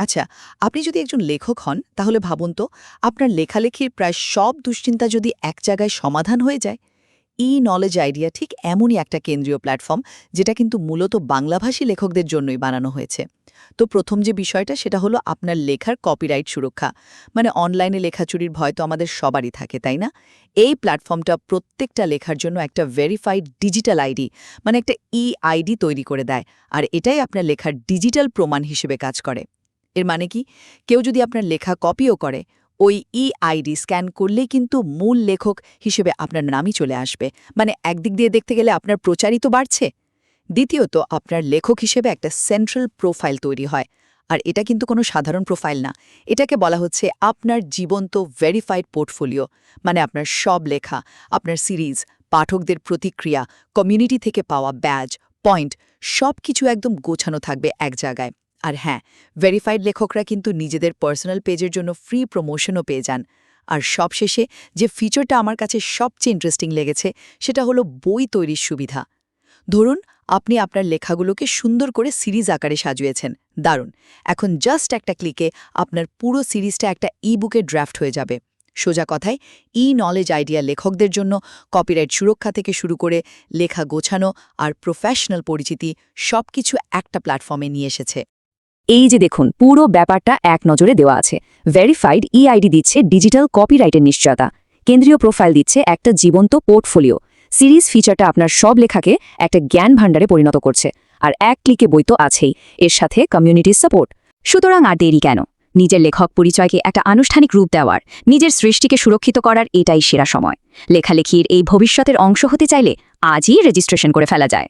আচ্ছা আপনি যদি একজন লেখক হন, তাহলে ভাবুন তো, আপনার লেখালেখির প্রায় সব দুশ্চিন্তা যদি এক জায়গায় সমাধান হয়ে যায় ই নলেজ আইডিয়া ঠিক এমনই একটা কেন্দ্রীয় প্ল্যাটফর্ম যেটা কিন্তু মূলত বাংলাভাষী লেখকদের জন্যই বানানো হয়েছে। তো প্রথম যে বিষয়টা, সেটা হলো আপনার লেখার কপিরাইট সুরক্ষা। মানে অনলাইনে লেখা চুরির ভয় তো আমাদের সবারই থাকে, তাই না? এই প্ল্যাটফর্মটা প্রত্যেকটা লেখার জন্য একটা ভেরিফাইড ডিজিটাল আইডি মানে একটা ই আইডি তৈরি করে দেয়। আর এটাই আপনার লেখার ডিজিটাল প্রমাণ হিসেবে কাজ করে। এর মানে কি? কেউ যদি আপনার লেখা কপিও করে, ওই ই আইডি স্ক্যান করলেই কিন্তু মূল লেখক হিসেবে আপনার নামই চলে আসবে। মানে একদিক দিয়ে দেখতে গেলে আপনার প্রচারিত বাড়ছে। দ্বিতীয়ত, আপনার লেখক হিসেবে একটা সেন্ট্রাল প্রোফাইল তৈরি হয়। আর এটা কিন্তু কোনো সাধারণ প্রোফাইল না। এটাকে বলা হচ্ছে আপনার জীবন্ত ভেরিফাইড পোর্টফোলিও মানে আপনার সব লেখা, আপনার সিরিজ পাঠকদের প্রতিক্রিয়া কমিউনিটি থেকে পাওয়া ব্যাজ পয়েন্ট সব কিছু একদম গোছানো থাকবে এক জায়গায়। আর হ্যাঁ ভেরিফাইড লেখকরা কিন্তু নিজেদের পার্সোনাল পেজের জন্য ফ্রি প্রমোশনও পেয়ে যান। আর সবশেষে যে ফিচারটা আমার কাছে সবচেয়ে ইন্টারেস্টিং লেগেছে, সেটা হলো বই তৈরির সুবিধা। ধরুন, আপনি আপনার লেখাগুলোকে সুন্দর করে সিরিজ আকারে সাজিয়েছেন। দারুণ! এখন জাস্ট একটা ক্লিকে আপনার পুরো সিরিজটা একটা ই বুকে ড্রাফট হয়ে যাবে। সোজা কথায় ই নলেজ আইডিয়া লেখকদের জন্য কপিরাইট সুরক্ষা থেকে শুরু করে লেখা গোছানো আর প্রফেশনাল পরিচিতি সবকিছু একটা প্ল্যাটফর্মে নিয়ে এসেছে। এই যে দেখুন, পুরো ব্যাপারটা এক নজরে দেওয়া আছে। ভেরিফাইড ইআইডি দিচ্ছে ডিজিটাল কপিরাইটের নিশ্চয়তা। কেন্দ্রীয় প্রোফাইল দিচ্ছে একটা জীবন্ত পোর্টফোলিও সিরিজ ফিচারটা আপনার সব লেখাকে একটা জ্ঞান ভাণ্ডারে পরিণত করছে। আর এক ক্লিকে বই তো আছেই, এর সাথে কমিউনিটির সাপোর্ট সুতরাং আর দেরি কেন? নিজের লেখক পরিচয়কে একটা আনুষ্ঠানিক রূপ দেওয়ার, নিজের সৃষ্টিকে সুরক্ষিত করার এটাই সেরা সময়। লেখালেখির এই ভবিষ্যতের অংশ হতে চাইলে আজই রেজিস্ট্রেশন করে ফেলা যায়।